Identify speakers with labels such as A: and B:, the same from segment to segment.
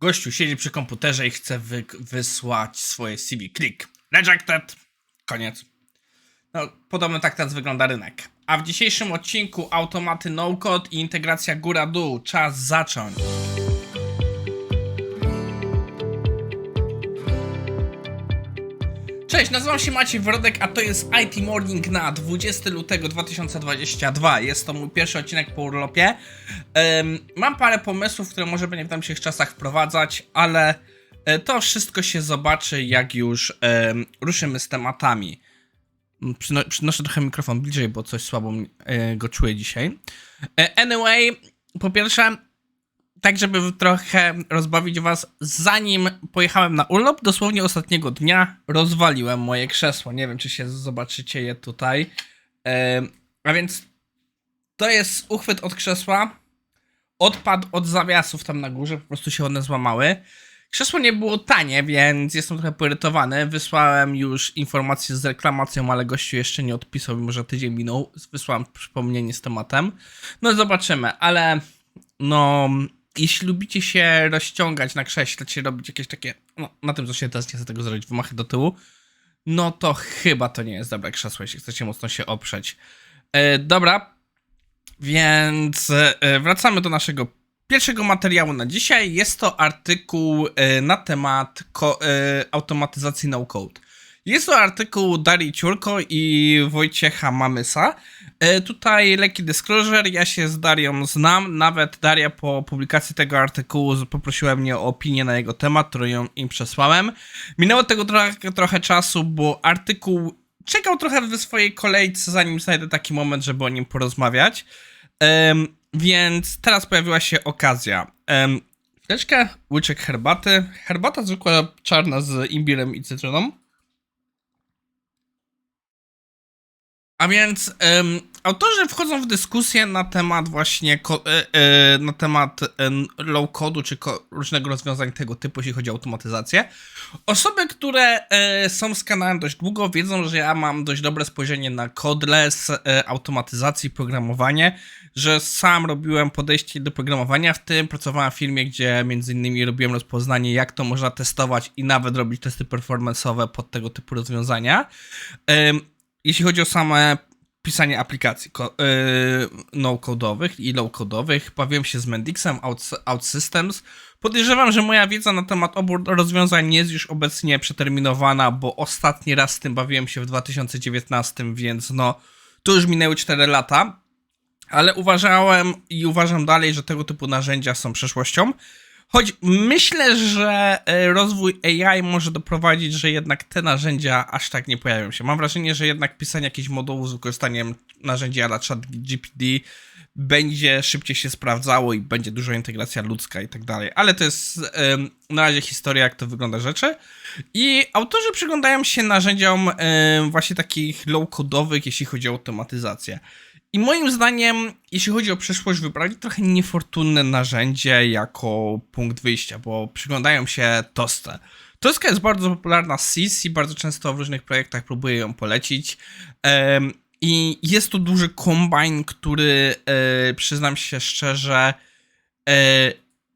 A: Gościu siedzi przy komputerze i chce wy wysłać swoje CV. Klik. Rejected. Koniec. No, podobno tak teraz wygląda rynek. A w dzisiejszym odcinku automaty no-code i integracja góra-dół. Czas zacząć. Cześć, nazywam się Maciej Wrodek, a to jest IT Morning na 20 lutego 2022. Jest to mój pierwszy odcinek po urlopie. Em, mam parę pomysłów, które może będzie w najbliższych czasach wprowadzać, ale e, to wszystko się zobaczy, jak już em, ruszymy z tematami. Mm, Przyno przynoszę trochę mikrofon bliżej, bo coś słabo e, go czuję dzisiaj. E, anyway, po pierwsze, tak żeby trochę rozbawić was, zanim pojechałem na urlop, dosłownie ostatniego dnia rozwaliłem moje krzesło. Nie wiem, czy się zobaczycie je tutaj. A więc to jest uchwyt od krzesła. Odpadł od zawiasów tam na górze, po prostu się one złamały. Krzesło nie było tanie, więc jestem trochę poirytowany. Wysłałem już informację z reklamacją, ale gościu jeszcze nie odpisał, mimo że tydzień minął. Wysłałem przypomnienie z tematem. No zobaczymy, ale no, jeśli lubicie się rozciągać na krześle, czy robić jakieś takie, no, na tym się teraz nie chcę tego zrobić, wymachy do tyłu, no to chyba to nie jest dobre krzesło, jeśli chcecie mocno się oprzeć. E, dobra, więc e, wracamy do naszego pierwszego materiału na dzisiaj. Jest to artykuł e, na temat e, automatyzacji no-code. Jest to artykuł Darii Ciurko i Wojciecha Mamysa. E, tutaj lekki disclosure, ja się z Darią znam, nawet Daria po publikacji tego artykułu poprosiła mnie o opinię na jego temat, którą ją im przesłałem. Minęło tego trochę, trochę czasu, bo artykuł czekał trochę w swojej kolejce, zanim znajdę taki moment, żeby o nim porozmawiać. Więc teraz pojawiła się okazja. Um, chwileczkę, łyczek herbaty. Herbata zwykła czarna z imbirem i cytryną. A więc em, autorzy wchodzą w dyskusję na temat właśnie e, e, na temat em, low codu czy ko- różnego rozwiązań tego typu, jeśli chodzi o automatyzację. Osoby, które e, są z kanałem dość długo, wiedzą, że ja mam dość dobre spojrzenie na codeless, e, automatyzację, programowanie, że sam robiłem podejście do programowania, w tym pracowałem w firmie, gdzie między innymi robiłem rozpoznanie, jak to można testować i nawet robić testy performance'owe pod tego typu rozwiązania. Em, jeśli chodzi o same pisanie aplikacji yy, no-codowych i low-codowych, bawiłem się z Mendixem, Out, OutSystems. Podejrzewam, że moja wiedza na temat obu rozwiązań jest już obecnie przeterminowana, bo ostatni raz z tym bawiłem się w 2019, więc no, to już minęły 4 lata. Ale uważałem i uważam dalej, że tego typu narzędzia są przyszłością. Choć myślę, że e, rozwój AI może doprowadzić, że jednak te narzędzia aż tak nie pojawią się. Mam wrażenie, że jednak pisanie jakichś modułów z wykorzystaniem narzędzia na chat GPD będzie szybciej się sprawdzało i będzie dużo integracja ludzka i tak dalej. Ale to jest em, na razie historia, jak to wygląda rzeczy. I autorzy przyglądają się narzędziom em, właśnie takich low-codowych, jeśli chodzi o automatyzację. I moim zdaniem, jeśli chodzi o przyszłość, wybrali trochę niefortunne narzędzie jako punkt wyjścia, bo przyglądają się Tostce. Tostka jest bardzo popularna z CIS i bardzo często w różnych projektach próbuję ją polecić. I jest to duży kombine, który e, przyznam się szczerze, e,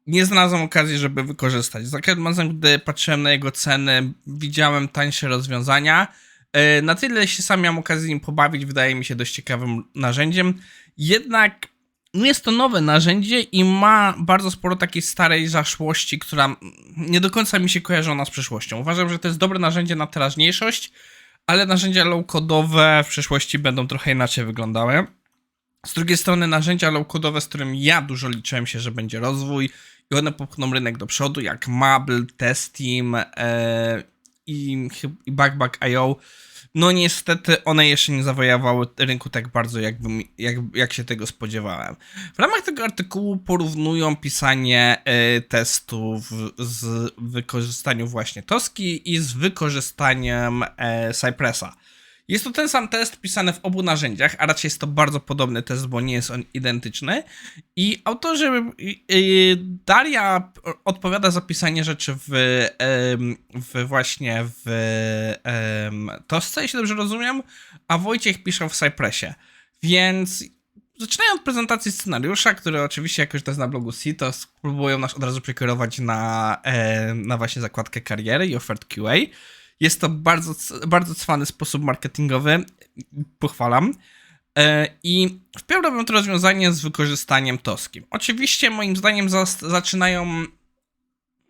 A: nie znalazłem okazji, żeby wykorzystać. Za każdym razem, gdy patrzyłem na jego ceny, widziałem tańsze rozwiązania. E, Na tyle się sam miałem okazję nim pobawić, wydaje mi się dość ciekawym narzędziem. Jednak no jest to nowe narzędzie i ma bardzo sporo takiej starej zaszłości, która nie do końca mi się kojarzy ona z przyszłością. Uważam, że to jest dobre narzędzie na teraźniejszość, ale narzędzia low-codowe w przyszłości będą trochę inaczej wyglądały. Z drugiej strony narzędzia low-codowe, z którym ja dużo liczyłem się, że będzie rozwój i one popchną rynek do przodu, jak Mable, Testim e, i, i Backback.io, no niestety one jeszcze nie zawojowały rynku tak bardzo, jakbym, jak, jak się tego spodziewałem. W ramach tego artykułu porównują pisanie e, testów z wykorzystaniem właśnie Toski i z wykorzystaniem e, Cypressa. Jest to ten sam test pisany w obu narzędziach, a raczej jest to bardzo podobny test, bo nie jest on identyczny. I autorzy, y, y, Daria odpowiada za pisanie rzeczy w, em, w właśnie w em, Tosce, jeśli dobrze rozumiem, a Wojciech pisze w Cypressie. Więc zaczynają od prezentacji scenariusza, który oczywiście jakoś to jest na blogu C, to spróbują nas od razu przekierować na, na właśnie zakładkę kariery i ofert QA. Jest to bardzo, bardzo cwany sposób marketingowy, pochwalam. E, I wpierw robią to rozwiązanie z wykorzystaniem Toski. Oczywiście moim zdaniem zaczynają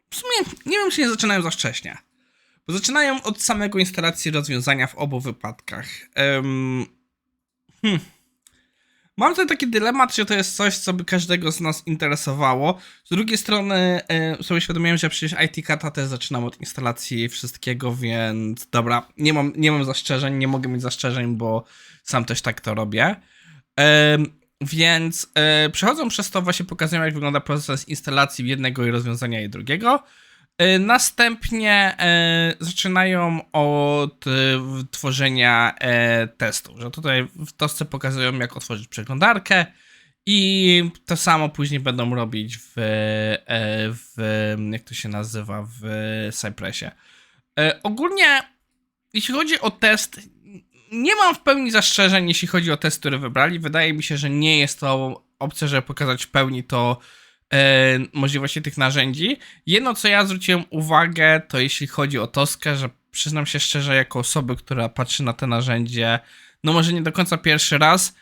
A: w sumie nie wiem, czy nie zaczynają za wcześnie. Bo zaczynają od samego instalacji rozwiązania w obu wypadkach. Um, hmm. Mam tutaj taki dylemat, czy to jest coś, co by każdego z nas interesowało. Z drugiej strony e, sobie świadomiłem, że przecież IT Kata też zaczynam od instalacji wszystkiego, więc dobra, nie mam, nie mam zastrzeżeń, nie mogę mieć zastrzeżeń, bo sam też tak to robię. E, więc e, przechodzą przez to, właśnie pokazują, jak wygląda proces instalacji jednego rozwiązania i drugiego. E, następnie e, zaczynają od e, tworzenia testu, że tutaj w tosce pokazują, jak otworzyć przeglądarkę i to samo później będą robić w, w jak to się nazywa, w Cypressie. Ogólnie, jeśli chodzi o test, nie mam w pełni zastrzeżeń, jeśli chodzi o test, który wybrali. Wydaje mi się, że nie jest to opcja, żeby pokazać w pełni to możliwości tych narzędzi. Jedno, co ja zwróciłem uwagę, to jeśli chodzi o Toskę, że przyznam się szczerze, jako osoby, która patrzy na te narzędzie, no może nie do końca pierwszy raz,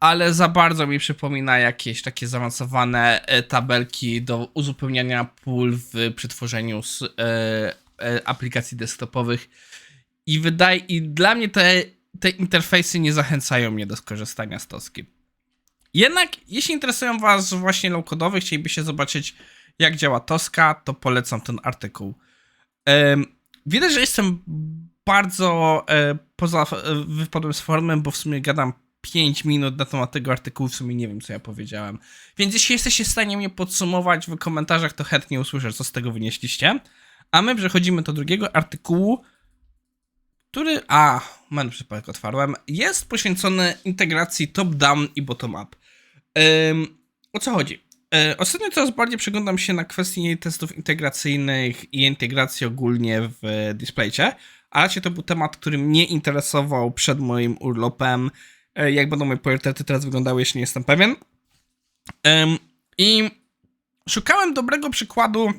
A: ale za bardzo mi przypomina jakieś takie zaawansowane e, tabelki do uzupełniania pól w przetworzeniu z, e, e, aplikacji desktopowych. I wydaje, i dla mnie te, te interfejsy nie zachęcają mnie do skorzystania z Toski. Jednak, jeśli interesują Was właśnie low-codowy, chcielibyście zobaczyć, jak działa Toska, to polecam ten artykuł. Widać, że jestem bardzo e, poza e, wypadłem z formy, bo w sumie gadam 5 minut na temat tego artykułu, w sumie nie wiem, co ja powiedziałem. Więc jeśli jesteście w stanie mnie podsumować w komentarzach, to chętnie usłyszę, co z tego wynieśliście. A my przechodzimy do drugiego artykułu, który, a, moment, przypadek otwarłem, jest poświęcony integracji top-down i bottom-up. O co chodzi? E, ostatnio coraz bardziej przyglądam się na kwestie testów integracyjnych i integracji ogólnie w DisplayCie, a raczej to był temat, który mnie interesował przed moim urlopem. E, jak będą moje priorytety teraz wyglądały, jeśli nie jestem pewien. I szukałem dobrego przykładu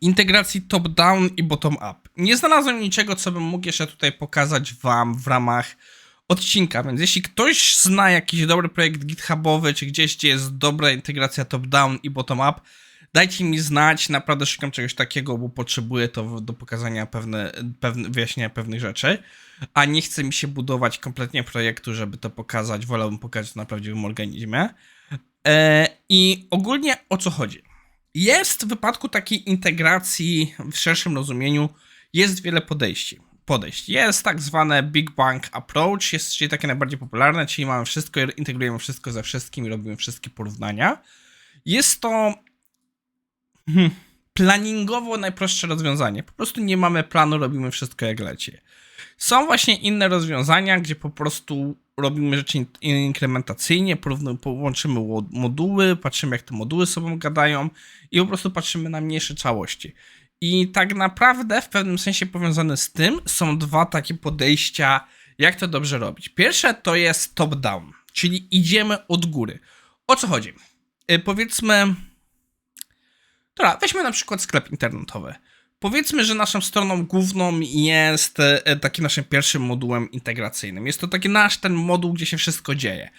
A: integracji top-down i bottom-up. Nie znalazłem niczego, co bym mógł jeszcze tutaj pokazać Wam w ramach odcinka, więc jeśli ktoś zna jakiś dobry projekt GitHubowy, czy gdzieś, gdzie jest dobra integracja top-down i bottom-up, dajcie mi znać, naprawdę szukam czegoś takiego, bo potrzebuję to do pokazania pewne, pewne wyjaśnienia pewnych rzeczy, a nie chcę mi się budować kompletnie projektu, żeby to pokazać, wolałbym pokazać na prawdziwym organizmie. E, I ogólnie o co chodzi? Jest w wypadku takiej integracji w szerszym rozumieniu, jest wiele podejści. Podejść. Jest tak zwane Big Bang Approach, jest czyli takie najbardziej popularne, czyli mamy wszystko, integrujemy wszystko ze wszystkim i robimy wszystkie porównania. Jest to hmm, planingowo najprostsze rozwiązanie. Po prostu nie mamy planu, robimy wszystko jak leci. Są właśnie inne rozwiązania, gdzie po prostu robimy rzeczy inkrementacyjnie, połączymy moduły, patrzymy jak te moduły sobą gadają i po prostu patrzymy na mniejsze całości. I tak naprawdę w pewnym sensie powiązane z tym są dwa takie podejścia, jak to dobrze robić. Pierwsze to jest top-down, czyli idziemy od góry. O co chodzi? Yy, powiedzmy, dobra, weźmy na przykład sklep internetowy. Powiedzmy, że naszą stroną główną jest e, takim naszym pierwszym modułem integracyjnym. Jest to taki nasz ten moduł, gdzie się wszystko dzieje.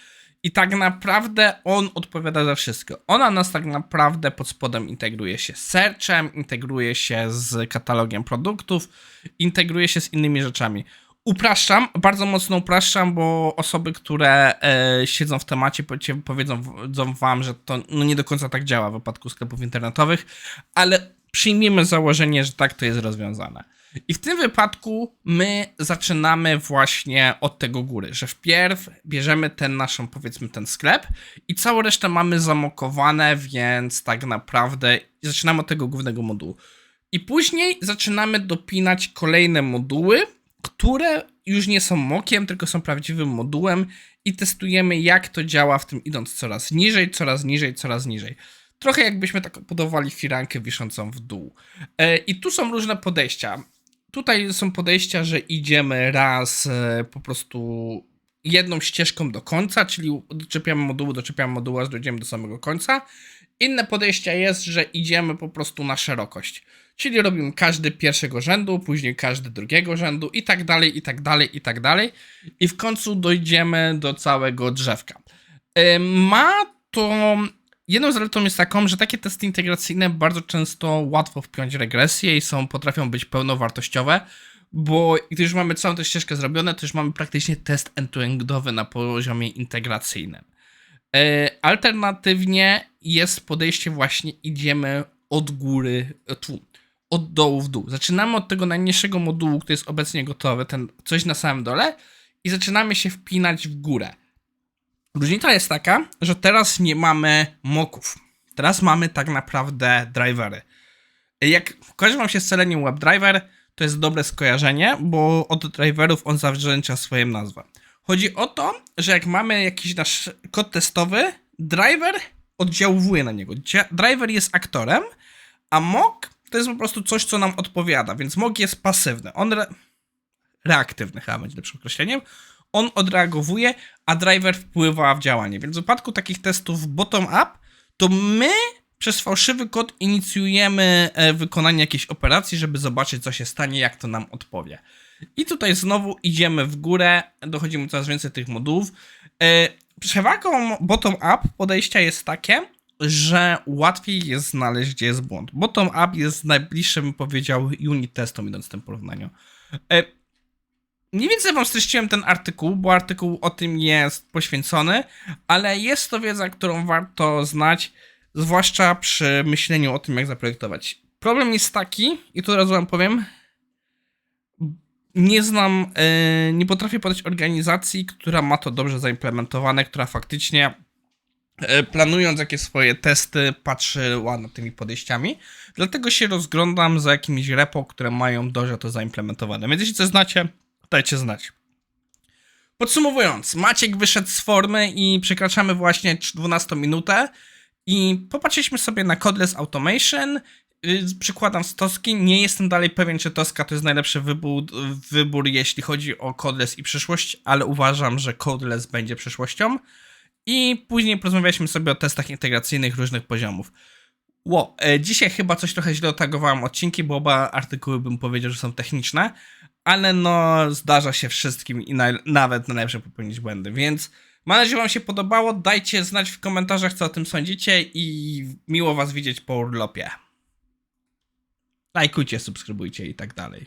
A: I tak naprawdę on odpowiada za wszystko. Ona nas tak naprawdę pod spodem integruje się z searchem, integruje się z katalogiem produktów, integruje się z innymi rzeczami. Upraszczam, bardzo mocno upraszczam, bo osoby, które e, siedzą w temacie, powiedzą wam, że to no, nie do końca tak działa w wypadku sklepów internetowych, ale przyjmiemy założenie, że tak to jest rozwiązane. I w tym wypadku my zaczynamy właśnie od tego góry, że wpierw bierzemy ten naszą, powiedzmy, ten sklep i całą resztę mamy zamokowane, więc tak naprawdę zaczynamy od tego głównego modułu. I później zaczynamy dopinać kolejne moduły, które już nie są mokiem, tylko są prawdziwym modułem i testujemy, jak to działa w tym idąc coraz niżej, coraz niżej, coraz niżej. Trochę jakbyśmy tak budowali firankę wiszącą w dół. E, I tu są różne podejścia. Tutaj są podejścia, że idziemy raz e, po prostu jedną ścieżką do końca, czyli doczepiamy modułu, doczepiamy modułu, aż dojdziemy do samego końca. Inne podejście jest, że idziemy po prostu na szerokość. Czyli robimy każdy pierwszego rzędu, później każdy drugiego rzędu i tak dalej, i tak dalej, i tak dalej. I w końcu dojdziemy do całego drzewka. Ym, Ma to. Jedną zaletą jest taką, że takie testy integracyjne bardzo często łatwo wpiąć regresję i są, potrafią być pełnowartościowe, bo gdy już mamy całą tę ścieżkę zrobione, to już mamy praktycznie test end-to-endowy na poziomie integracyjnym. E, Alternatywnie jest podejście właśnie idziemy od góry, e, tu, od dołu w dół. Zaczynamy od tego najmniejszego modułu, który jest obecnie gotowy, ten coś na samym dole i zaczynamy się wpinać w górę. Różnica jest taka, że teraz nie mamy moków. Teraz mamy tak naprawdę drivery. Jak kojarzy wam się scalenie WebDriver, to jest dobre skojarzenie, bo od driverów on zawdzięcza swoją nazwę. Chodzi o to, że jak mamy jakiś nasz kod testowy, driver oddziałuje na niego. Driver jest aktorem, a mock to jest po prostu coś, co nam odpowiada, więc mock jest pasywny. On re- reaktywny chyba będzie lepszym określeniem. On odreagowuje, a driver wpływa w działanie. Więc w wypadku takich testów bottom-up, to my przez fałszywy kod inicjujemy e, wykonanie jakiejś operacji, żeby zobaczyć, co się stanie, jak to nam odpowie. I tutaj znowu idziemy w górę, dochodzimy coraz więcej tych modułów. E, Przewagą bottom-up podejścia jest takie, że łatwiej jest znaleźć, gdzie jest błąd. Bottom-up jest najbliższym, powiedział, unit testom, idąc w tym porównaniu. Mniej więcej wam streściłem ten artykuł, bo artykuł o tym jest poświęcony, ale jest to wiedza, którą warto znać, zwłaszcza przy myśleniu o tym, jak zaprojektować. Problem jest taki, i tu od wam powiem, nie znam, e, nie potrafię podać organizacji, która ma to dobrze zaimplementowane, która faktycznie e, planując jakie swoje testy, patrzyła nad tymi podejściami. Dlatego się rozglądam za jakimiś repo, które mają dobrze to zaimplementowane. Więc jeśli coś znacie, dajcie znać. Podsumowując, Maciek wyszedł z formy i przekraczamy właśnie 12 minutę i popatrzyliśmy sobie na Codeless Automation. Yy, Przykładam z Toski. Nie jestem dalej pewien, czy Toska to jest najlepszy wybór, wybór jeśli chodzi o Codeless i przyszłość, ale uważam, że Codeless będzie przyszłością. I później porozmawialiśmy sobie o testach integracyjnych różnych poziomów. Ło, e, dzisiaj chyba coś trochę źle otagowałem odcinki, bo oba artykuły bym powiedział, że są techniczne, ale no zdarza się wszystkim i naj, nawet najlepsze popełnić błędy, więc mam nadzieję, że wam się podobało, dajcie znać w komentarzach, co o tym sądzicie i miło was widzieć po urlopie. Lajkujcie, subskrybujcie i tak dalej.